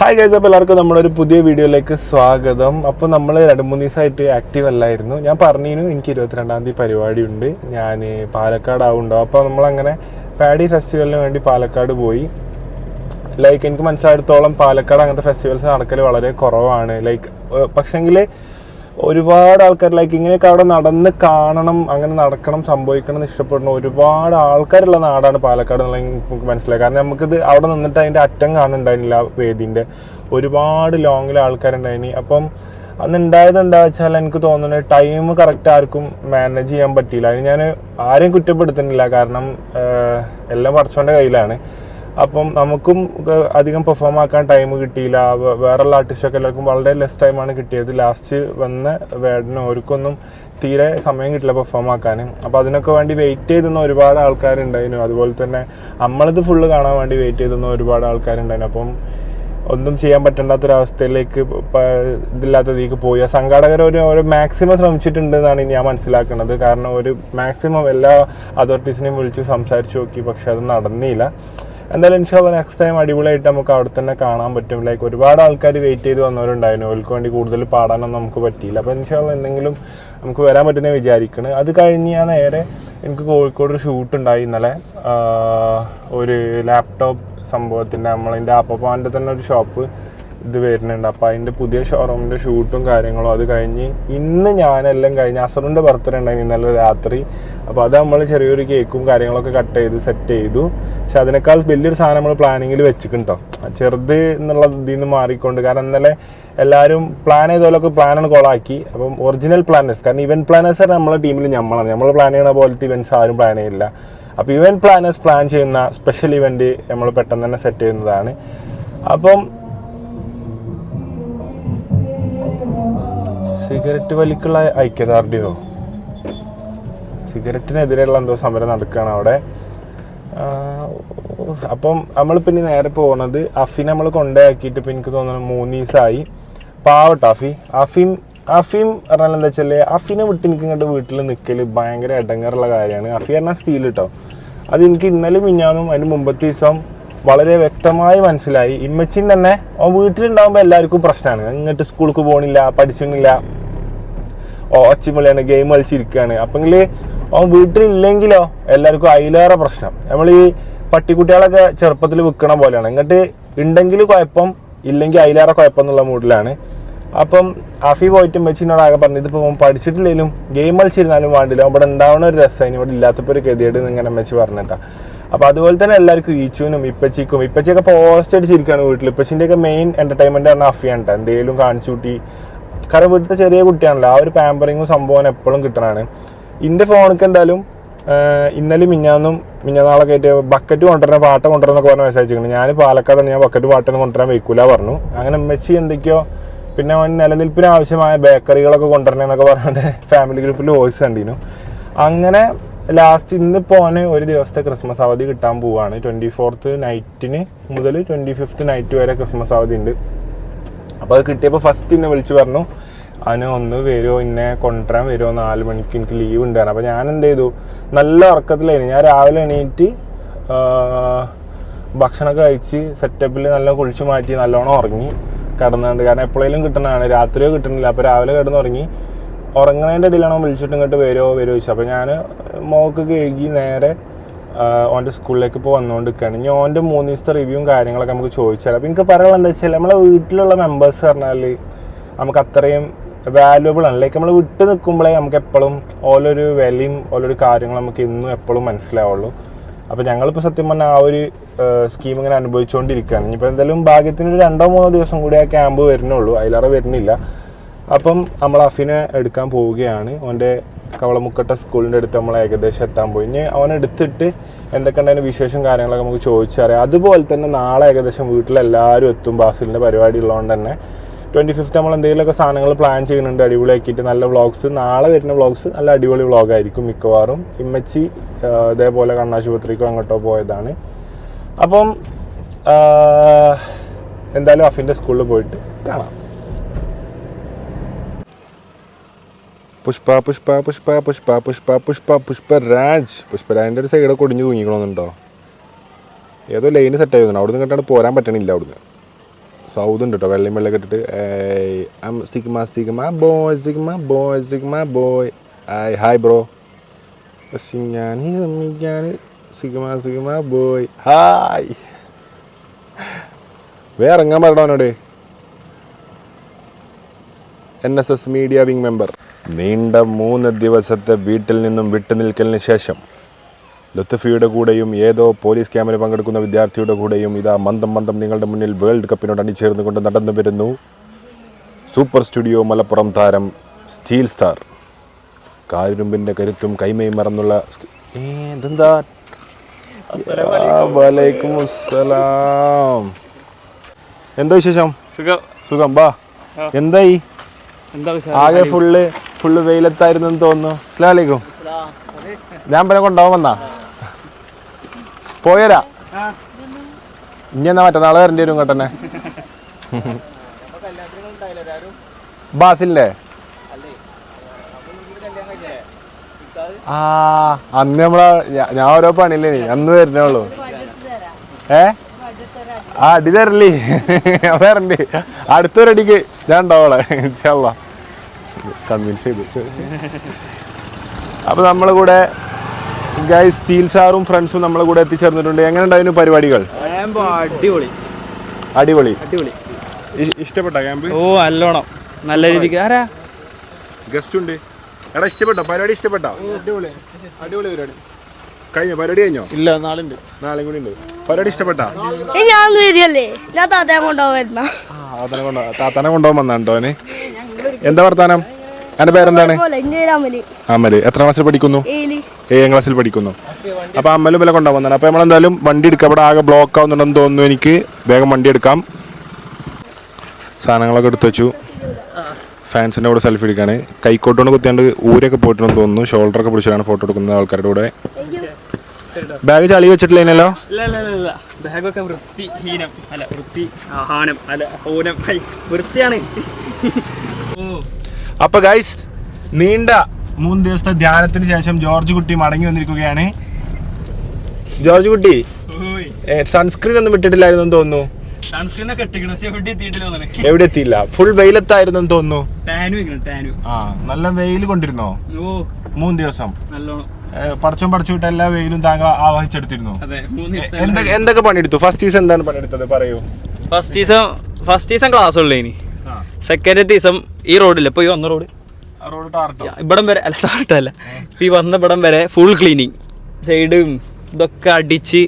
Hi guys അപ്പോൾ എല്ലാവർക്കും നമ്മളൊരു പുതിയ വീഡിയോയിലേക്ക് സ്വാഗതം. അപ്പോൾ നമ്മൾ രണ്ട് മൂന്ന് ദിവസമായിട്ട് ആക്റ്റീവ് അല്ലായിരുന്നു. ഞാൻ പറഞ്ഞിരുന്നു എനിക്ക് ഇരുപത്തിരണ്ടാം തീയതി പരിപാടി ഉണ്ട് ഞാൻ പാലക്കാട് ആവുണ്ടോ അപ്പോൾ നമ്മളങ്ങനെ പാഡി ഫെസ്റ്റിവലിന് വേണ്ടി പാലക്കാട് പോയി. ലൈക്ക് എനിക്ക് മനസ്സിലായിടത്തോളം പാലക്കാട് അങ്ങനത്തെ ഫെസ്റ്റിവൽസ് നടക്കൽ വളരെ കുറവാണ്. ലൈക്ക് പക്ഷെങ്കിൽ ഒരുപാട് ആൾക്കാർ ലൈക്ക് ഇങ്ങനെയൊക്കെ അവിടെ നടന്ന് കാണണം അങ്ങനെ നടക്കണം സംഭവിക്കണം എന്ന് ഇഷ്ടപ്പെടണം ഒരുപാട് ആൾക്കാരുള്ള നാടാണ് പാലക്കാട് എന്നുള്ളത് നമുക്ക് മനസ്സിലായി. കാരണം നമുക്കിത് അവിടെ നിന്നിട്ട് അതിന്റെ അറ്റം കാണുന്നുണ്ടായിരുന്നില്ല ആ വേദിന്റെ ഒരുപാട് ലോങ്ങിൽ ആൾക്കാരുണ്ടായിനി. അപ്പം അന്ന് ഉണ്ടായത് എന്താ വെച്ചാൽ എനിക്ക് തോന്നുന്നത് ടൈം കറക്റ്റ് ആർക്കും മാനേജ് ചെയ്യാൻ പറ്റിയില്ല. അതിന് ഞാൻ ആരെയും കുറ്റപ്പെടുത്തുന്നില്ല. കാരണം എല്ലാം പറിച്ചോന്റെ കയ്യിലാണ്. അപ്പം നമുക്കും അധികം പെർഫോം ആക്കാൻ ടൈം കിട്ടിയില്ല. വേറെയുള്ള ആർട്ടിസ്റ്റൊക്കെ എല്ലാവർക്കും വളരെ ലെസ് ടൈമാണ് കിട്ടിയത്. ലാസ്റ്റ് വന്ന വേടനും അവർക്കൊന്നും തീരെ സമയം കിട്ടില്ല പെർഫോം ആക്കാൻ അപ്പോൾ അതിനൊക്കെ വേണ്ടി വെയിറ്റ് ചെയ്തുന്ന ഒരുപാട് ആൾക്കാരുണ്ടായിരുന്നു. അതുപോലെ തന്നെ നമ്മളിത് ഫുള്ള് കാണാൻ വേണ്ടി വെയിറ്റ് ചെയ്തുന്ന ഒരുപാട് ആൾക്കാരുണ്ടായിരുന്നു. അപ്പം ഒന്നും ചെയ്യാൻ പറ്റണ്ടാത്തൊരവസ്ഥയിലേക്ക് ഇതില്ലാത്തതിലേക്ക് പോയി. ആ സംഘാടകർ ഒരു ഒരു മാക്സിമം ശ്രമിച്ചിട്ടുണ്ട് എന്നാണ് ഞാൻ മനസ്സിലാക്കുന്നത്. കാരണം ഒരു മാക്സിമം എല്ലാ അതോറിറ്റീസിനെയും വിളിച്ച് സംസാരിച്ച് നോക്കി. പക്ഷെ അത് നടന്നില്ല. എന്തായാലും ഇൻഷാല്ല നെക്സ്റ്റ് ടൈം അടിപൊളിയായിട്ട് നമുക്ക് അവിടെ തന്നെ കാണാൻ പറ്റും. ലൈക്ക് ഒരുപാട് ആൾക്കാർ വെയിറ്റ് ചെയ്ത് വന്നവരുണ്ടായിരുന്നു. അവർക്ക് വേണ്ടി കൂടുതൽ പാടാനൊന്നും നമുക്ക് പറ്റിയില്ല. അപ്പോൾ ഇൻഷാല്ല എന്തെങ്കിലും നമുക്ക് വരാൻ പറ്റുന്നേ വിചാരിക്കണ്. അത് കഴിഞ്ഞ് ഞാൻ നേരെ എനിക്ക് കോഴിക്കോട് ഒരു ഷൂട്ട് ഉണ്ടായി ഇന്നലെ. ഒരു ലാപ്ടോപ്പ് സംഭവത്തിന്റെ നമ്മളതിന്റെ അപ്പപ്പാന്റെ തന്നെ ഒരു ഷോപ്പ് ഇത് വരുന്നുണ്ട്. അപ്പം അതിന്റെ പുതിയ ഷോറൂമിന്റെ ഷൂട്ടും കാര്യങ്ങളും അത് കഴിഞ്ഞ് ഇന്ന് ഞാനെല്ലാം കഴിഞ്ഞ് അസറിന്റെ ബർത്ത്ഡേ ഉണ്ടായി ഇന്നലെ രാത്രി. അപ്പോൾ അത് നമ്മൾ ചെറിയൊരു കേക്കും കാര്യങ്ങളൊക്കെ കട്ട് ചെയ്ത് സെറ്റ് ചെയ്തു. പക്ഷെ അതിനേക്കാൾ വലിയൊരു സാധനം നമ്മൾ പ്ലാനിങ്ങിൽ വെച്ചിട്ടുണ്ടോ? ചെറുത് എന്നുള്ള ഇതിൽ നിന്ന് മാറിക്കൊണ്ട്. കാരണം ഇന്നലെ എല്ലാവരും പ്ലാൻ ചെയ്തോലൊക്കെ പ്ലാനാണ് കോളാക്കി. അപ്പം ഒറിജിനൽ പ്ലാനേഴ്സ് കാരണം ഇവന്റ് പ്ലാനേഴ്സ് നമ്മളെ ടീമിൽ നമ്മളാണ് നമ്മൾ പ്ലാൻ ചെയ്യണ പോലത്തെ ഇവന്റ്സ് ആരും പ്ലാൻ ചെയ്യില്ല. അപ്പോൾ ഇവന്റ് പ്ലാനേഴ്സ് പ്ലാൻ ചെയ്യുന്ന സ്പെഷ്യൽ ഇവന്റ് നമ്മൾ പെട്ടെന്ന് തന്നെ സെറ്റ് ചെയ്യുന്നതാണ്. അപ്പം സിഗരറ്റ് വലിക്കുള്ള ഐക്യദാർഢ്യമോ? സിഗരറ്റിനെതിരെയുള്ള എന്തോ സമരം നടക്കുകയാണ് അവിടെ. അപ്പം നമ്മൾ പിന്നെ നേരെ പോകുന്നത് അഫി നമ്മൾ കൊണ്ടാക്കിയിട്ട് ഇപ്പം എനിക്ക് തോന്നുന്നു മൂന്ന് ദിവസമായി. പാവട്ടോ അഫി. അഫീം അഫീം പറഞ്ഞാൽ എന്താ വെച്ചാൽ അഫിനെ വിട്ട് എനിക്ക് ഇങ്ങോട്ട് വീട്ടിൽ നിൽക്കൽ ഭയങ്കര ഇടങ്ങറുള്ള കാര്യമാണ്. അഫി പറഞ്ഞാൽ സ്റ്റീൽ കേട്ടോ അത് എനിക്ക് ഇന്നലെ മിഞ്ഞാന്നും അതിന് മുമ്പത്തെ ദിവസം വളരെ വ്യക്തമായി മനസ്സിലായി. ഇമ്മച്ചിൻ തന്നെ വീട്ടിലുണ്ടാകുമ്പോൾ എല്ലാവർക്കും പ്രശ്നമാണ് ഇങ്ങോട്ട് സ്കൂൾക്ക് പോകണില്ല പഠിച്ചിട്ടില്ല ഒച്ചമുള്ളിയാണ് ഗെയിം കളിച്ചിരിക്കുകയാണ്. അപ്പെങ്കിൽ അവൻ വീട്ടിലില്ലെങ്കിലോ എല്ലാവർക്കും അതിലേറെ പ്രശ്നം. നമ്മൾ ഈ പട്ടിക്കുട്ടികളൊക്കെ ചെറുപ്പത്തിൽ വിൽക്കണ പോലെയാണ്. ഇങ്ങോട്ട് ഉണ്ടെങ്കിൽ കുഴപ്പം ഇല്ലെങ്കിൽ അതിലേറെ കുഴപ്പം എന്നുള്ള മൂഡിലാണ്. അപ്പം അഫി പോയിട്ട് മെച്ചിനോട് ആകെ പറഞ്ഞു ഇതിപ്പോൾ അവൻ പഠിച്ചിട്ടില്ലെങ്കിലും ഗെയിം കളിച്ചിരുന്നാലും വേണ്ടില്ല. അവിടെ ഉണ്ടാവുന്ന ഒരു രസമായിരുന്നു ഇവിടെ ഇല്ലാത്തപ്പോൾ ഒരു ഗതികേട് ഇങ്ങനെ മെച്ച് പറഞ്ഞിട്ടാ. അപ്പോൾ അതുപോലെ തന്നെ എല്ലാവർക്കും ഈച്ചുവിനും ഇപ്പച്ചിക്കും. ഇപ്പച്ചിയൊക്കെ പോസ്റ്റ് അടിച്ചിരിക്കുകയാണ് വീട്ടിൽ ഇപ്പച്ചിന്റെ ഒക്കെ മെയിൻ എന്റർടൈൻമെന്റ് ആണ് അഫിയാണ് എന്തെങ്കിലും കാണിച്ചു കൂട്ടി കാരണം വീട്ടിലത്തെ ചെറിയ കുട്ടിയാണല്ലോ. ആ ഒരു പാമ്പറിങ്ങും സംഭവം എപ്പോഴും കിട്ടണതാണ്. ഇന്റെ ഫോണിക്ക് എന്തായാലും ഇന്നലെ മിഞ്ഞാന്നും മിഞ്ഞാന്നാളൊക്കെ ആയിട്ട് ബക്കറ്റ് കൊണ്ടുവരണ പാട്ട കൊണ്ടുവരണം എന്നൊക്കെ പറഞ്ഞ മെസ്സേജ് അയച്ചിട്ടുണ്ട് ഞാൻ പാലക്കാടാണ് ഞാൻ ബക്കറ്റ് പാട്ടൊന്നും കൊണ്ടുവരാൻ വെക്കൂല പറഞ്ഞു. അങ്ങനെ മെച്ചി എന്തൊക്കെയോ പിന്നെ അവൻ നിലനിൽപ്പിന് ആവശ്യമായ ബേക്കറികളൊക്കെ കൊണ്ടുവരണമെന്നൊക്കെ പറഞ്ഞിട്ട് ഫാമിലി ഗ്രൂപ്പിൽ വോയിസ് കണ്ടിരുന്നു. അങ്ങനെ ലാസ്റ്റ് ഇന്നിപ്പോൾ അവന് ഒരു ദിവസത്തെ ക്രിസ്മസ് അവധി കിട്ടാൻ പോവാണ്. ട്വന്റി ഫോർത്ത് നൈറ്റിന് മുതൽ ട്വന്റി ഫിഫ്ത്ത് നൈറ്റ് വരെ ക്രിസ്മസ് അവധി ഉണ്ട് അപ്പോൾ അത് കിട്ടിയപ്പോൾ ഫസ്റ്റ് എന്നെ വിളിച്ച് പറഞ്ഞു അവന് ഒന്ന് വരുമോ ഇന്നെ കൊണ്ടുവരാൻ വരുമോ നാല് മണിക്ക് എനിക്ക് ലീവ് ഉണ്ടായിരുന്നു അപ്പോൾ ഞാൻ എന്ത് ചെയ്തു നല്ല ഉറക്കത്തിലായിരുന്നു. ഞാൻ രാവിലെ എണീറ്റ് ഭക്ഷണമൊക്കെ കഴിച്ച് സെറ്റപ്പിൽ നല്ല കുളിച്ച് മാറ്റി നല്ലോണം ഉറങ്ങി കിടന്നുണ്ട് കാരണം എപ്പോഴേലും കിട്ടുന്നതാണ്. രാത്രിയോ കിട്ടുന്നില്ല. അപ്പോൾ രാവിലെ കിടന്നുറങ്ങി. ഉറങ്ങണതിന്റെ ഇടയിലാണോ വിളിച്ചിട്ട് ഇങ്ങോട്ട് വരുമോ വരുമോ ചോദിച്ചു അപ്പോൾ ഞാൻ മോക്ക് കഴുകി നേരെ ഓന്റെ സ്കൂളിലേക്ക് ഇപ്പോൾ വന്നുകൊണ്ടിരിക്കുകയാണ് ഇനി ഓന്റെ മൂന്ന് ദിവസത്തെ റിവ്യൂവും കാര്യങ്ങളൊക്കെ നമുക്ക് ചോദിച്ചാൽ അപ്പോൾ എനിക്ക് പറയാനുള്ള എന്താ വെച്ചാൽ നമ്മളെ വീട്ടിലുള്ള മെമ്പേഴ്സ് പറഞ്ഞാൽ നമുക്ക് അത്രയും വാല്യുബിൾ ആണ്. ലൈക്ക് നമ്മൾ വിട്ട് നിൽക്കുമ്പോഴേ നമുക്ക് എപ്പോഴും ഓരോരു വിലയും ഓരോരു കാര്യങ്ങളും നമുക്ക് ഇന്നും എപ്പോഴും മനസ്സിലാവുള്ളൂ. അപ്പോൾ ഞങ്ങളിപ്പോൾ സത്യം പറഞ്ഞാൽ ആ ഒരു സ്കീം ഇങ്ങനെ അനുഭവിച്ചുകൊണ്ടിരിക്കുകയാണ് ഇനിയിപ്പോൾ എന്തായാലും ഭാഗ്യത്തിന് രണ്ടോ മൂന്നോ ദിവസം കൂടി ആ ക്യാമ്പ് വരുന്നുള്ളൂ. അതിലേറെ വരുന്നില്ല. അപ്പം നമ്മൾ അഫിനെ എടുക്കാൻ പോവുകയാണ്. അവന്റെ കവളമുക്കട്ട സ്കൂളിന്റെ അടുത്ത് നമ്മൾ ഏകദേശം എത്താൻ പോയി. ഇനി അവൻ എടുത്തിട്ട് എന്തൊക്കെ ഉണ്ടായിരുന്നു വിശേഷം കാര്യങ്ങളൊക്കെ നമുക്ക് ചോദിച്ചറിയാം. അതുപോലെ തന്നെ നാളെ ഏകദേശം വീട്ടിലെല്ലാവരും എത്തും ബാസിലിന്റെ പരിപാടി ഉള്ളതുകൊണ്ട് തന്നെ. ട്വന്റി ഫിഫ്ത്ത് നമ്മൾ എന്തെങ്കിലുമൊക്കെ സാധനങ്ങൾ പ്ലാൻ ചെയ്യുന്നുണ്ട് അടിപൊളിയാക്കിയിട്ട് നല്ല വ്ളോഗ്സ് നാളെ വരുന്ന വ്ളോഗ്സ് നല്ല അടിപൊളി വ്ളോഗായിരിക്കും മിക്കവാറും. ഇമ്മച്ചി ഇതേപോലെ കണ്ണാശുപത്രിക്കോ അങ്ങോട്ടോ പോയതാണ്. അപ്പം എന്തായാലും അഫിന്റെ സ്കൂളിൽ പോയിട്ട് കാണാം. പുഷ്പ പുഷ്പ പുഷ്പ പുഷ്പ പുഷ്പ പുഷ്പ പുഷ്പരാജ് പുഷ്പരാജിന്റെ ഒരു സൈഡ് കൊടിഞ്ഞു തൂങ്ങിക്കണമെന്നുണ്ടോ ഏതോ ലൈന് സെറ്റ് ആയിരുന്നു അവിടുന്ന് കണ്ടാണ് പോരാൻ പറ്റണില്ല അവിടുന്ന്. സൗദ് ഉണ്ട് കേട്ടോ വെള്ളയും വെള്ളം ഇട്ടിട്ട്. Sigma sigma boy sigma boy sigma boy hi hi bro ഞാൻ ഞാൻ സിഗ്മ സിഗ്മ ബോയ് ഹായ് വേറെ ഇറങ്ങാൻ പറഞ്ഞോനോട് N S S media wing member നീണ്ട മൂന്ന് ദിവസത്തെ വീട്ടിൽ നിന്നും വിട്ടുനിൽക്കലിന് ശേഷം ലുത്തഫിയുടെ കൂടെയും ഏതോ പോലീസ് ക്യാമ്പിന് പങ്കെടുക്കുന്ന വിദ്യാർത്ഥിയുടെ കൂടെയും ഇതാ മന്ദം മന്ദം നിങ്ങളുടെ മുന്നിൽ വേൾഡ് കപ്പിനോട് അണിചേർന്നുകൊണ്ട് നടന്നു വരുന്നു. സൂപ്പർ സ്റ്റുഡിയോ മലപ്പുറം താരം സ്റ്റീൽ സ്റ്റാർ. കാരുമ്പിന്റെ കരുത്തും കൈമയും മറന്നുള്ള എന്തോ ഇതെന്താ വലൈക്കും അസ്സലാം. എന്താ വിശേഷം? സുഖം. സുഖം. ബാ. എന്തായി? എന്താ ആകെ ഫുള്ള് ഫുള്ള് വെയിലത്തായിരുന്നു എന്ന് തോന്നുന്നു. അസ്സലാമലൈക്കും ഞാൻ പിന്നെ കൊണ്ടുപോകാൻ വന്നാ? പോയരാ ഇനി എന്നാ മറ്റന്നാളെ വരേണ്ടി വരും കേട്ടെ ബാസില്ലേ ആ അന്ന് നമ്മളെ ഞാൻ ഓരോ പണിയില്ലേ അന്ന് വരുന്നേ ഉള്ളൂ. ഏ? ആ അടി തരല്ലേ ഞാൻ വരണ്ട് അടുത്തൊരടിക്ക് ഞാൻ ഉണ്ടാവളെ ഇൻഷാല്ലാ കൺവിൻസ് ചെയ്തു. അപ്പൊ നമ്മളെ കൂടെ ഗൈസ് സ്റ്റീൽ സാറും ഫ്രണ്ട്സും നമ്മളെ കൂടെ എത്തിച്ചേർന്നിട്ടുണ്ട്. എങ്ങനെ ഉണ്ടായിരുന്നു പരിപാടികൾ? അടിപൊളി. അടിപൊളി. അടിപൊളി. ഇഷ്ടപ്പെട്ട ക്യാമ്പ് ഓ അല്ലോണം നല്ല രീതിക്ക്. ആരാ? ഗസ്റ്റ് ഉണ്ട്. എടാ ഇഷ്ടപ്പെട്ടോ? പരിപാടി ഇഷ്ടപ്പെട്ടോ? അടിപൊളി. അടിപൊളി പരിപാടി. കഴിഞ്ഞോ? പരിപാടി കഴിഞ്ഞോ? ഇല്ല നാളുണ്ട്. നാളെയും കൂടി ഉണ്ട്. പരിപാടി ഇഷ്ടപ്പെട്ടാ? ഞാൻ വരികയല്ലേ? ഞാൻ താത്തയെ കൊണ്ടുപോകുന്ന താത്തനെ കൊണ്ടോ താത്തനെ കൊണ്ടുപോകാൻ വന്നാണ് അവന്? എന്താ വർത്താനം? എന്റെ പേരെന്താണ്? അമൽ. എത്ര ക്ലാസ്സിൽ പഠിക്കുന്നു? ഏലി ഏഴാം ക്ലാസ്സിൽ പഠിക്കുന്നു. അപ്പൊ അമ്മലും വില കൊണ്ടുപോകാൻ വന്നാണ്. അപ്പൊ നമ്മളെന്തായാലും വണ്ടി എടുക്കാം അവിടെ ആകെ ബ്ലോക്ക് ആവുന്നുണ്ടെന്ന് തോന്നുന്നു എനിക്ക്. വേഗം വണ്ടി എടുക്കാം. സാധനങ്ങളൊക്കെ എടുത്തു വെച്ചു. ഫാൻസിന്റെ കൂടെ സെൽഫി എടുക്കുകയാണ് കൈക്കോട്ടുകൊണ്ട് കുത്തിയാണ്ട് ഊരൊക്കെ പോയിട്ടുണ്ടെന്ന് തോന്നുന്നു. ഷോൾഡറൊക്കെ പിടിച്ചിട്ടാണ് ഫോട്ടോ എടുക്കുന്നത് ആൾക്കാരുടെ കൂടെ. ബാഗ് ചളി വെച്ചിട്ടില്ലല്ലോ ബാഗൊക്കെ വൃത്തിഹീനം അല്ല വൃത്തി ആഹാനം. അല്ല ഹോനം. വൃത്തിയാണ്. അപ്പൊ ഗൈസ് നീണ്ട മൂന്ന് ദിവസത്തെ ധ്യാനത്തിന് ശേഷം ജോർജ് കുട്ടി മടങ്ങി വന്നിരിക്കുകയാണ്. ജോർജ് കുട്ടി സൺസ്ക്രീൻ ഒന്നും വിട്ടിട്ടില്ലായിരുന്നു എന്ന് തോന്നുന്നു. എവിടെ എത്തിയിട്ടില്ല തോന്നണേ എവിടെ എത്തിയില്ല? ഫുൾ വെയിലത്തായിരുന്നു തോന്നുന്നു. ടാനു ഇങ്ങനെ ടാനു. ആ നല്ല വെയിൽ കൊണ്ടിരുന്നോ? ഓ. മൂന്ന് ദിവസം. പടച്ചും വിട്ട എല്ലാ വെയിലും താങ്കൾ ആവാഹിച്ചെടുത്തിരുന്നു. അതെ മൂന്ന് ദിവസത്തെ എന്തൊക്കെ പണിയെടുത്തു? ഫസ്റ്റ് സീസൺ എന്താണ് പണിയെടുത്തത്? പറയൂ. First season first season class ഉള്ളേ ഇനി. സെക്കൻഡ് ദിവസം ഈ റോഡില്ല ഇപ്പൊ ഈ വന്ന റോഡ് ഇവിടം വരെ അല്ല ടാർട്ടല്ല ഈ വന്ന ഇവിടം വരെ ഫുൾ ക്ലീനിങ് സൈഡും ഇതൊക്കെ അടിച്ച്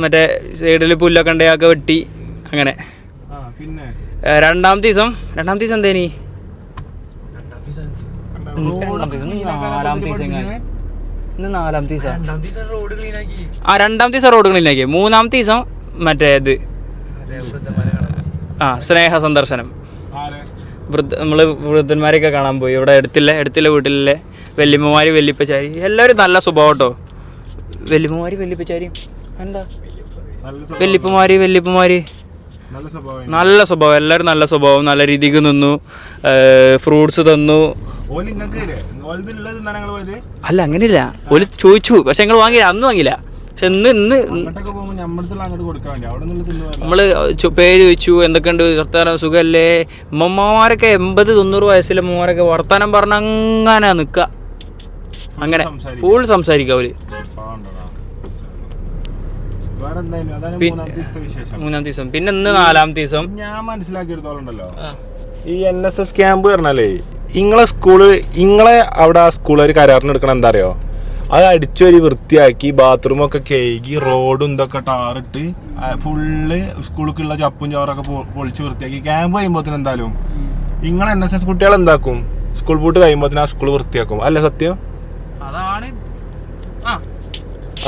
മറ്റേ സൈഡിൽ പുല്ലൊക്കെ ഉണ്ടെയൊക്കെ വെട്ടി അങ്ങനെ. പിന്നെ? രണ്ടാമത്തെ ദിവസം രണ്ടാമത്തെ ദിവസം എന്തേനി നാലാമത്തെ ദിവസം. ഇന്ന് നാലാമത്തെ ദിവസം ആ രണ്ടാമത്തെ ദിവസം റോഡ് ക്ലീൻ ആക്കി മൂന്നാമത്തെ ദിവസം മറ്റേ ഇത്. ആ സ്നേഹ സന്ദർശനം. വൃദ്ധ നമ്മൾ വൃദ്ധന്മാരെയൊക്കെ കാണാൻ പോയി. ഇവിടെ എടുത്തില്ല എടുത്തില്ല വീട്ടിലെ വല്യമ്മമാര് വല്യപ്പച്ചാരി. എല്ലാവരും നല്ല സ്വഭാവം കേട്ടോ വല്യമ്മമാര് വല്യപ്പച്ചാരി. എന്താ? വല്യപ്പമാര് വല്യപ്പമാര് നല്ല സ്വഭാവം. എല്ലാവരും നല്ല സ്വഭാവം. നല്ല രീതിക്ക് നിന്നു. ഫ്രൂട്ട്സ് തന്നു. അല്ല അങ്ങനെയില്ല. ഓൽ ചോദിച്ചു. പക്ഷെ ഞങ്ങൾ വാങ്ങിയില്ല. അന്ന് വാങ്ങിയില്ല. പക്ഷെ ഇന്ന് ഇന്ന് നമ്മൾ പേര് ചോദിച്ചു. എന്തൊക്കെയുണ്ട് വർത്താനം? സുഖല്ലേ? ഉമ്മമാരൊക്കെ എൺപത് തൊണ്ണൂറ് വയസ്സിലെ ഉമ്മമാരൊക്കെ വർത്താനം പറഞ്ഞ അങ്ങനെ നിൽക്കുക അങ്ങനെ. ഫുൾ സംസാരിക്കുക അവർ വേറെ എന്തായാലും അതാണ് പിൻ- മൂന്നാമത്തെ ദിവസത്തെ വിശേഷം മൂന്നാം ദിവസം. പിന്നെ ഇന്ന് നാലാം ദിവസം. ഞാൻ മനസ്സിലാക്കിയെടുത്തോളുണ്ടല്ലോ ഈ എൻ എസ് എസ് ക്യാമ്പ് പറഞ്ഞാലേ ഇങ്ങളെ സ്കൂൾ ഇങ്ങളെ അവിടെ ആ സ്കൂൾ ഒരു കരാറിന് എടുക്കണം എന്താ അറിയോ? അത് അടിച്ചൊരു വൃത്തിയാക്കി ബാത്റൂം ഒക്കെ കഴുകി റോഡും ഇതൊക്കെ ടാറിട്ട് ഫുള്ള് സ്കൂളിലേക്കുള്ള ചപ്പും ചോറൊക്കെ ഒക്കെ പൊളിച്ച് വൃത്തിയാക്കി. ക്യാമ്പ് കഴിയുമ്പോത്തിന് എന്തായാലും ഇങ്ങളെ എൻ എസ് എസ് കുട്ടികൾ എന്താക്കും? സ്കൂൾ പൂട്ട് കഴിയുമ്പോത്തിന് ആ സ്കൂൾ വൃത്തിയാക്കും. അല്ല സത്യം? അതാണ്. ആ.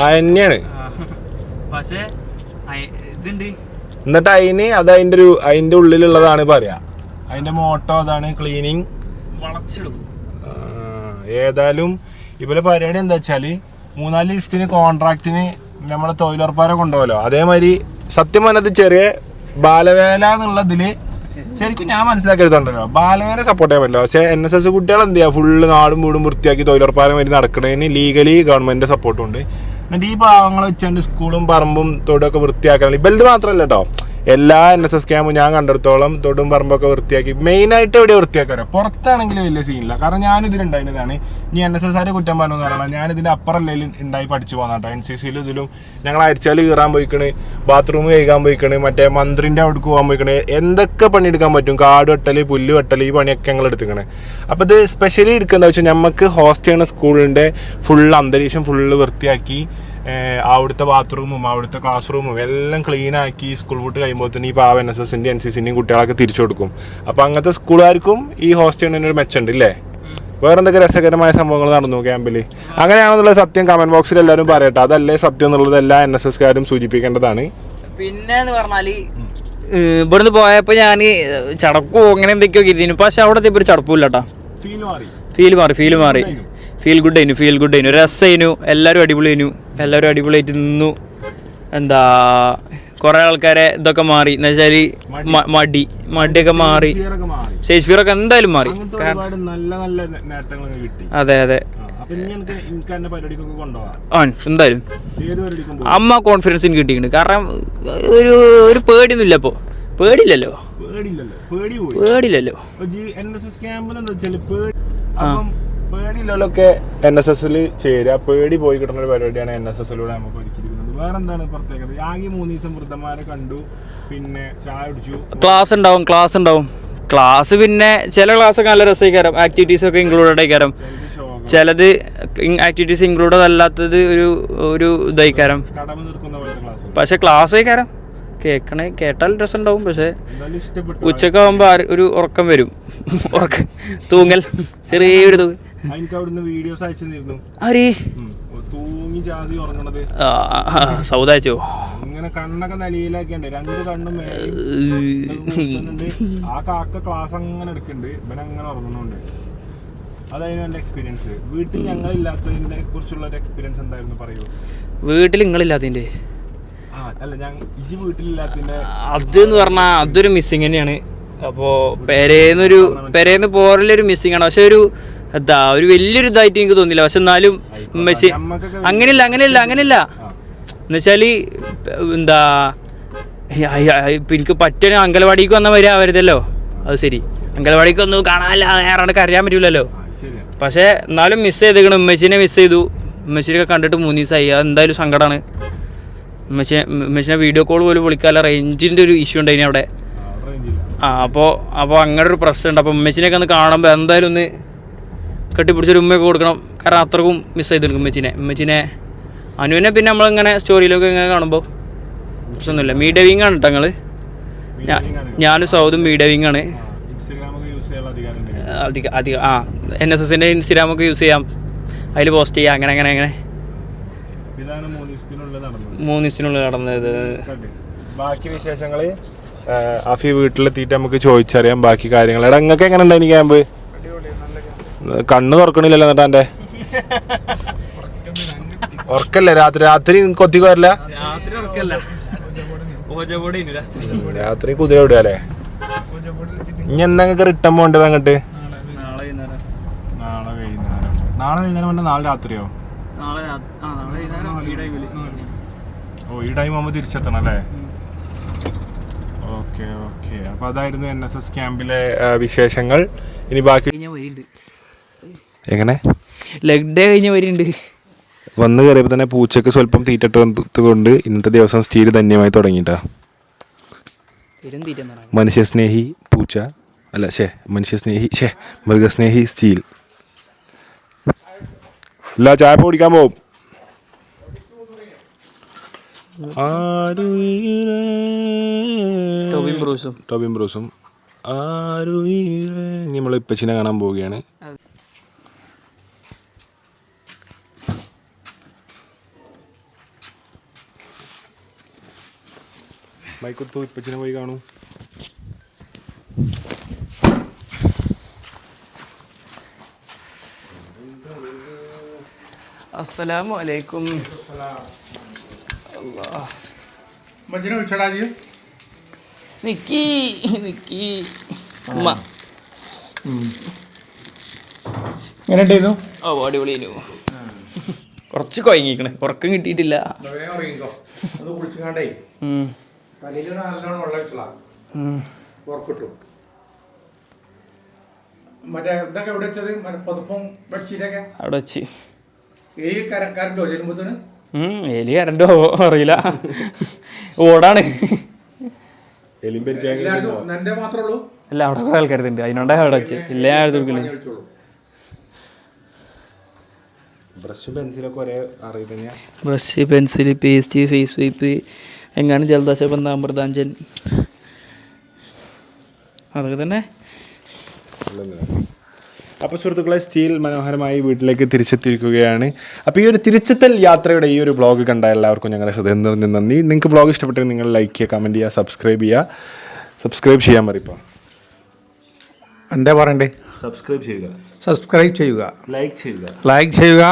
ആ തന്നെയാണ്. പക്ഷേ ഇതുണ്ട്. എന്നിട്ട് അതിന് അത് അതിന്റെ ഒരു അതിന്റെ ഉള്ളിലുള്ളതാണ് പറയാ. അതിന്റെ മോട്ടോ അതാണ് ക്ലീനിങ് വളച്ചിടും. ഏതായാലും ഇവരെ പരിപാടി എന്താ വെച്ചാൽ മൂന്നാൽ ലിസ്റ്റിന് കോൺട്രാക്റ്റിന് നമ്മളെ തൊഴിലുറപ്പാരെ കൊണ്ടുപോകലോ. അതേമാതിരി സത്യം പറഞ്ഞത് ചെറിയ ബാലവേല എന്നുള്ളതിൽ ശരിക്കും ഞാൻ മനസ്സിലാക്കിയെടുത്തോണ്ടല്ലോ ബാലവേല സപ്പോർട്ട് ചെയ്യാൻ പറ്റില്ല. പക്ഷേ എൻ എസ് എസ് കുട്ടികൾ എന്ത് ചെയ്യുക ഫുള്ള് നാടും വീടും വൃത്തിയാക്കി തൊഴിലുറപ്പാരം വരെ നടക്കുന്നതിന് ലീഗലി ഗവൺമെന്റ് സപ്പോർട്ടും ഉണ്ട്. എന്നിട്ട് ഈ പാവങ്ങളെ വെച്ചാണ്ട് സ്കൂളും പറമ്പും തൊടുമൊക്കെ വൃത്തിയാക്കാൻ ബെൽറ്റ് മാത്രമല്ല കേട്ടോ എല്ലാ എൻ എസ് എസ് ക്യാമ്പും ഞാൻ കണ്ടെടുത്തോളം തൊടും പറമ്പൊക്കെ വൃത്തിയാക്കി. മെയിനായിട്ട് എവിടെ വൃത്തിയാക്കാറോ? പുറത്താണെങ്കിലും വലിയ സീനില്ല കാരണം ഞാനിതിലുണ്ടായിരുന്നതാണ് ഇനി എൻ എസ് എസ് ആരെ കുറ്റം പറഞ്ഞു ഞാൻ ഇതിന്റെ അപ്പുറല്ലേലും ഉണ്ടായി പഠിച്ചു പോകുന്ന കേട്ടോ എൻ സി സിയിലും ഇതിലും ഞങ്ങൾ അരിച്ചാൽ കീറാൻ പോയിക്കണ് ബാത്റൂം കഴുകാൻ പോയിക്കണ് മറ്റേ മന്ത്രിന്റെ അവിടേക്ക് പോകാൻ പോയിക്കണ്. എന്തൊക്കെ പണിയെടുക്കാൻ പറ്റും? കാട് വെട്ടൽ പുല്ല് വെട്ടൽ ഈ പണിയൊക്കെ ഞങ്ങൾ എടുത്തിക്കണ്. അപ്പോൾ ഇത് സ്പെഷ്യലി എടുക്കുന്നത് വെച്ചാൽ നമുക്ക് ഹോസ്റ്റ് ചെയ്യുന്ന സ്കൂളിന്റെ ഫുൾ അന്തരീക്ഷം ഫുള്ള് വൃത്തിയാക്കി അവിടുത്തെ ബാത്റൂമും അവിടുത്തെ ക്ലാസ് റൂമും എല്ലാം ക്ലീൻ ആക്കി സ്കൂൾ വിട്ട് കഴിയുമ്പോൾ തന്നെ ഈ പാവ എൻ എസ് എസിന്റെ എൻ സി സിന്റെയും കുട്ടികളൊക്കെ തിരിച്ചു കൊടുക്കും. അപ്പോൾ അങ്ങനത്തെ സ്കൂളുകാർക്കും ഈ ഹോസ്റ്റലിന് ഒരു മെച്ചമുണ്ട് ഇല്ലേ വേറെ എന്തൊക്കെ രസകരമായ സംഭവങ്ങൾ നടന്നു ക്യാമ്പിൽ അങ്ങനെയാണെന്നുള്ള സത്യം കമന്റ് ബോക്സിൽ എല്ലാവരും പറയട്ടെ. അതല്ലേ സത്യം എന്നുള്ളത് എല്ലാ എൻ എസ് എസ്കാരും സൂചിപ്പിക്കേണ്ടതാണ്. പിന്നെ എന്ന് പറഞ്ഞാൽ ഇവിടുന്ന് പോയപ്പോ ഞാൻ ചടക്കോ അങ്ങനെ എന്തൊക്കെയോ കരുതിനു പക്ഷെ അവിടെ ഒരു ചടപ്പില്ല ഫീൽ മാറി. ഫീൽ മാറി ഫീൽ ഗുഡ് ആയിനു ഫീൽ ഗുഡ് ആയിനു. രസമായിനു എല്ലാവരും അടിപൊളിയായിരുന്നു എല്ലാവരും അടിപൊളിയായിട്ട് നിന്നു. എന്താ കുറേ ആൾക്കാരെ ഇതൊക്കെ മാറി. എന്ന് വെച്ചാൽ മടി. മടിയൊക്കെ മാറി. സ്റ്റേജ് എന്തായാലും മാറി. അതെ അതെ. എനിക്ക് എന്തായാലും. അമ്മ കോൺഫിഡൻസിന് കിട്ടിയിട്ടുണ്ട്. കാരണം ഒരു ഒരു പേടിയൊന്നുമില്ല ഇപ്പോൾ പേടിയില്ലല്ലോ. പേടിയില്ലല്ലോ. പേടിയില്ലല്ലോ. എൻ എസ് എസ് ക്യാമ്പിൽ എന്താ വെച്ചാൽ പേടി. അപ്പം പേടിയില്ലൊക്കെ എൻ എസ് എസിൽ ചേരുക. പേടി പോയി കിട്ടുന്ന ഒരു പരിപാടിയാണ് എൻ എസ് എസിലൂടെ നമുക്ക് ഒരുക്കിയിരിക്കുന്നത് വേറെ എന്താണ് പ്രത്യേകത? ആകെ മൂന്ന് ദിവസം വൃദ്ധന്മാരെ കണ്ടു. പിന്നെ ചായ കുടിച്ചു. ക്ലാസ് ഉണ്ടാവും ക്ലാസ് ഉണ്ടാവും. ക്ലാസ് പിന്നെ ചില ക്ലാസ്സൊക്കെ നല്ല രസമായിക്കാരം ആക്ടിവിറ്റീസ് ഒക്കെ ഇൻക്ലൂഡഡ് ആയിക്കാരം ചിലത് ആക്ടിവിറ്റീസ് ഇൻക്ലൂഡഡ് അല്ലാത്തത് ഒരു ഒരു ഇതായിക്കാരം. പക്ഷെ ക്ലാസ് ആയിക്കാരം. കേൾക്കണേ കേട്ടാൽ രസം ഉണ്ടാവും പക്ഷെ എന്തായാലും ഇഷ്ടപ്പെട്ടു ഉച്ചയ്ക്ക് ആകുമ്പോൾ ഒരു ഉറക്കം വരും. ഉറക്കം തൂങ്ങൽ. ചെറിയൊരു തൂങ്ങൽ. എനിക്ക് അവിടുന്ന് വീഡിയോസ് അയച്ചു തന്നിരുന്നു ആരേ? ഉം. തൂങ്ങി ജാതി ഉറങ്ങണത്. ഇങ്ങനെ കണ്ണൊക്കെ നിലയിലാക്കിയുണ്ട് രണ്ട് കണ്ണും ആ കാക്ക ക്ലാസ് അങ്ങനെ എടുക്കുന്നുണ്ട്. ഇവൻ അങ്ങനെ അതായിരുന്നു എന്റെ എക്സ്പീരിയൻസ് വീട്ടിൽ ഞങ്ങൾ ഇല്ലാത്തതിനെ കുറിച്ചുള്ള ഒരു എക്സ്പീരിയൻസ് എന്തായിരുന്നു പറയൂ? വീട്ടിൽ നിങ്ങളില്ലാത്തതിന്റെ? ആ അല്ല ഞാൻ ഈ വീട്ടിലില്ലാത്തതിന്റെ അത് എന്ന് പറഞ്ഞാൽ അതൊരു മിസ്സിങ് തന്നെയാണ്. അപ്പോൾ പെരേന്നൊരു പെരേന്ന് പോരലൊരു മിസ്സിങ് ആണ്. പക്ഷെ ഒരു എന്താ ഒരു വലിയൊരു ഇതായിട്ട് എനിക്ക് തോന്നില്ല പക്ഷെ എന്നാലും മെസ്സി അങ്ങനെയല്ല അങ്ങനെയല്ല അങ്ങനെയല്ല. എന്നുവെച്ചാൽ എന്താ എനിക്ക് പറ്റണ അങ്കലവാടിക്ക് വന്ന വരെ ആവരുതല്ലോ. അത് ശരി. അങ്കലവാടിക്ക് ഒന്നും കാണാനില്ല ആരാണൊക്കെ അറിയാൻ പറ്റൂലല്ലോ. പക്ഷെ എന്നാലും മിസ് ചെയ്തേക്കണം. ഉമ്മച്ചിനെ മിസ് ചെയ്തു. ഉമ്മച്ചിനൊക്കെ കണ്ടിട്ട് മൂന്ന് ദിവസമായി അത് എന്തായാലും സങ്കടമാണ് ഉമ്മച്ചിനെ ഉമ്മച്ചിനെ വീഡിയോ കോൾ പോലും വിളിക്കാല്ല റേഞ്ചിന്റെ ഒരു ഇഷ്യൂ ഉണ്ടായിന് അവിടെ. ആ അപ്പോൾ അപ്പോൾ അങ്ങനെ ഒരു പ്രശ്നമുണ്ട്. അപ്പോൾ ഉമ്മച്ചിനെയൊക്കെ ഒന്ന് കാണുമ്പോൾ എന്തായാലും ഒന്ന് കെട്ടിപ്പിടിച്ചൊരു ഉമ്മയൊക്കെ കൊടുക്കണം. കാരണം അത്രക്കും മിസ് ചെയ്ത് നിൽക്കും ഉമ്മച്ചിനെ. ഉമ്മച്ചിനെ അനുവിനെ പിന്നെ നമ്മളിങ്ങനെ സ്റ്റോറിയിലൊക്കെ ഇങ്ങനെ കാണുമ്പോൾ പ്രശ്നമൊന്നുമില്ല. മീഡിയ വിങ് ആണ് കേട്ടോ ഞങ്ങൾ ഞാൻ സൗദും മീഡിയ വിങ് ആണ്. അധികം അധികം ആ എൻ എസ് എസിന്റെ ഇൻസ്റ്റഗ്രാമൊക്കെ യൂസ് ചെയ്യാം. അതിൽ പോസ്റ്റ് ചെയ്യാം. അങ്ങനെ അങ്ങനെ അങ്ങനെ. മൂന്ന് ദിവസത്തിനുള്ളിൽ നടന്നത്. ബാക്കി വിശേഷങ്ങൾ ആഫി അഫി വീട്ടിലെത്തിയിട്ട് നമുക്ക് ചോദിച്ചറിയാം ബാക്കി കാര്യങ്ങൾ എടാ നിങ്ങൾക്ക് എങ്ങനെ ഉണ്ടായിരുന്നു ക്യാമ്പ് കണ്ണ് തുറക്കണില്ലല്ലോ എന്നിട്ട് എന്റെ ഉറക്കല്ലേ? രാത്രി രാത്രി കൊത്തിക്ക് വരില്ല രാത്രി ഉറക്കല്ല. രാത്രി. കുതിര വിടുക അല്ലേ? ഇനി എന്താ നിങ്ങൾക്ക് റിട്ടേൺ പോകേണ്ടത് അങ്ങോട്ട്? നാളെ വൈകുന്നേരം. നാളെ വൈകുന്നേരം. നാളെ വൈകുന്നേരം വേണ്ട നാളെ രാത്രിയോ? നാളെ ആ നാളെ വൈകുന്നേരം ഈ ടൈമിൽ ഓ ഈ ടൈം ആകുമ്പോൾ തിരിച്ചെത്തണം അല്ലേ? Okay okay. അപ്പോൾ അതായിരുന്നു എൻ എസ് എസ് ക്യാമ്പിലെ വിശേഷങ്ങൾ. ഇനി ബാക്കി വരിയുണ്ട് എങ്ങനെ? ലെഗ് ഡേ കഴിഞ്ഞ വരിയുണ്ട് വന്നു കയറിയപ്പോൾ തന്നെ പൂച്ചക്ക് സ്വല്പം തീറ്റിട്ട് കൊണ്ട് ഇന്നത്തെ ദിവസം സ്റ്റീൽ ധന്യമായി തുടങ്ങിയിട്ടാ തീറ്റം മനുഷ്യസ്നേഹി പൂച്ച അല്ല ഷേ മനുഷ്യസ്നേഹി ഷേ മൃഗസ്നേഹി സ്റ്റീൽ. അല്ല ചായ പൊടിക്കാൻ പോവും. ടോബിൻ ബ്രൂസും. ടോബിൻ ബ്രൂസും. ആരുയിരേ. നമ്മൾ ഇപ്പച്ചിനെ കാണാൻ പോവുകയാണ്. മൈക്കുത്തു ഇപ്പച്ചനെ പോയി കാണൂ. അസ്സലാമു അലൈക്കും. നിക്കി നിക്കി. ഉമ്മ. എങ്ങനെ ഉണ്ടായിരുന്നു ഓ കുറച്ച് കുഴങ്ങിക്കണേ ഉറക്കം കിട്ടിയിട്ടില്ല. വേഗം അറിയിക്കോ അത് കുളിച്ചുകാണ്ടേ ഉം. കല്ലിൽ നല്ലോണം വെള്ളം വെച്ചോളാം ഉറക്കിട്ടു മറ്റേ ഇതൊക്കെ എവിടെ വെച്ചത്? പുതപ്പും ബെഡ്ഷീറ്റൊക്കെ? അവിടെ വെച്ച്. ഈ കര കരണ്ടോ? ചെല്ലുമ്പോത്തിന് ഉം, എലി കരണ്ടോ? അറിയില്ല. ഓടാണ്. എലിമ്പരിച്ചാൽ എല്ലാവർക്കും എന്റെ മാത്രമേ ഉള്ളൂ? അല്ല അവിടെ കുറെ ആൾക്കാരുണ്ട്. അതിനോണ്ടാ അവിടെ വെച്ച്. ഇല്ല ഞാൻ ബ്രഷ് പെൻസിലൊക്കെ ഒരേ brush pencil paste face wipe എങ്ങാനും ജലദോഷ ബന്ധാമൃതാഞ്ചൻ അതൊക്കെ തന്നെ. അപ്പോൾ സുഹൃത്തുക്കളെ സ്റ്റീൽ മനോഹരമായി വീട്ടിലേക്ക് തിരിച്ചെത്തിയിരിക്കുകയാണ്. അപ്പോൾ ഈ ഒരു തിരിച്ചെത്തൽ യാത്രയുടെ ഈ ഒരു ബ്ലോഗ് കണ്ട എല്ലാവർക്കും ഞങ്ങളുടെ ഹൃദയം നിറഞ്ഞ നന്ദി. നിങ്ങൾക്ക് ബ്ലോഗ് ഇഷ്ടപ്പെട്ടെങ്കിൽ നിങ്ങൾ ലൈക്ക് ചെയ്യുക കമന്റ് ചെയ്യുക സബ്സ്ക്രൈബ് ചെയ്യുക. സബ്സ്ക്രൈബ് ചെയ്യാൻ പറയിപ്പോൾ എന്താ പറയണ്ടേ? സബ്സ്ക്രൈബ് ചെയ്യുക. സബ്സ്ക്രൈബ് ചെയ്യുക. ലൈക്ക് ചെയ്യുക. ലൈക്ക് ചെയ്യുക.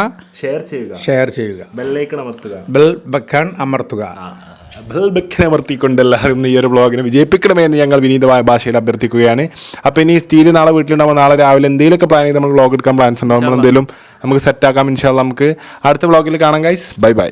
ഷെയർ ചെയ്യുക. ഷെയർ ചെയ്യുക. ബെല്ലൈക്കൺ അമർത്തുക. ബെൽ ബക്കൺ അമർത്തുക. ബെൽ ബെക്കൻ അമർത്തിക്കൊണ്ട് എല്ലാവരും ഈ ഒരു വ്ളോഗിനെ വിജയിപ്പിക്കണമെന്ന് ഞങ്ങൾ വിനീതമായ ഭാഷയിൽ അഭ്യർത്ഥിക്കുകയാണ്. അപ്പോൾ ഇനി സ്റ്റീൽ നാളെ വീട്ടിലുണ്ടാകുമ്പോൾ നാളെ രാവിലെ എന്തെങ്കിലുമൊക്കെ പ്ലാൻ ചെയ്ത് നമ്മൾ ബ്ലോഗ് എടുക്കാൻ പ്ലാൻസ് ഉണ്ടാവും നമ്മൾ എന്തെങ്കിലും നമുക്ക് സെറ്റാക്കാം ഇൻഷാല്ല നമുക്ക് അടുത്ത ബ്ലോഗിൽ കാണാം ഗൈസ് ബൈ ബൈ